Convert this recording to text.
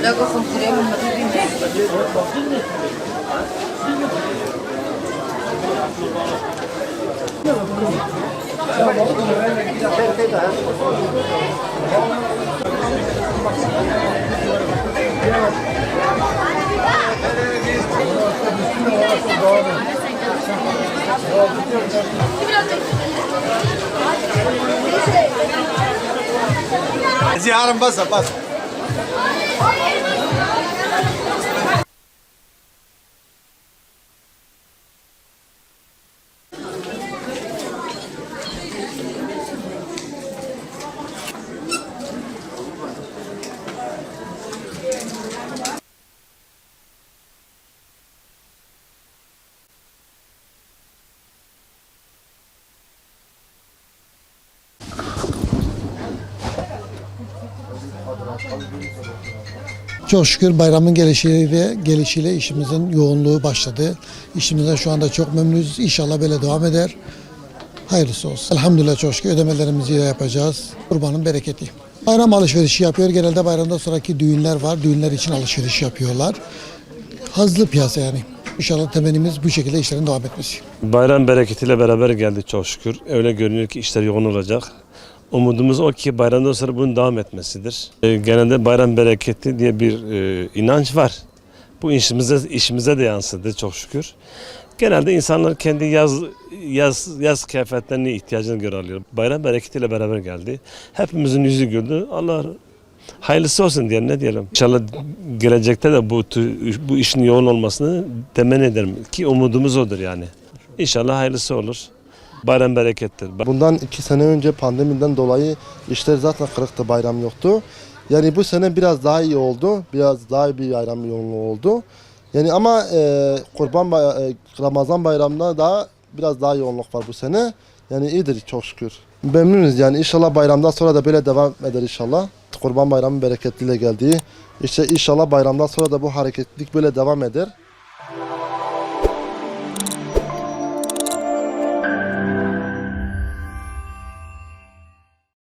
Luego compré un Ziyaret basa bas. Çok şükür bayramın gelişiyle, gelişiyle işimizin yoğunluğu başladı. İşimizden şu anda çok memnunuz. İnşallah böyle devam eder. Hayırlısı olsun. Elhamdülillah çok şükür ödemelerimizi de yapacağız. Kurbanın bereketi. Bayram alışverişi yapıyor. Genelde bayramdan sonraki düğünler var. Düğünler için alışveriş yapıyorlar. Hızlı piyasa yani. İnşallah temennimiz bu şekilde işlerin devam etmesi. Bayram bereketiyle beraber geldi çok şükür. Öyle görünüyor ki işler yoğun olacak. Umudumuz o ki bayramdan sonra bunun devam etmesidir. E, genelde bayram bereketi diye bir e, inanç var. Bu işimize işimize de yansıdı çok şükür. Genelde insanlar kendi yaz yaz yaz kıyafetlerini ihtiyacına göre. Bayram bereketiyle beraber geldi. Hepimizin yüzü güldü. Allah hayırlısı olsun diyelim ne diyelim. İnşallah gelecekte de bu bu işin yoğun olmasını temenni ederim ki umudumuz odur yani. İnşallah hayırlısı olur. Bayram berekettir. Bundan iki sene önce pandemiden dolayı işler zaten kırıktı, bayram yoktu. Yani bu sene biraz daha iyi oldu. Biraz daha iyi bir bayram yoğunluğu oldu. Yani ama e, Kurban Bay- e, Ramazan bayramında daha biraz daha yoğunluk var bu sene. Yani iyidir çok şükür. Memnunuz yani inşallah bayramdan sonra da böyle devam eder inşallah. Kurban Bayramı bereketliyle geldiği. İşte inşallah bayramdan sonra da bu hareketlilik böyle devam eder.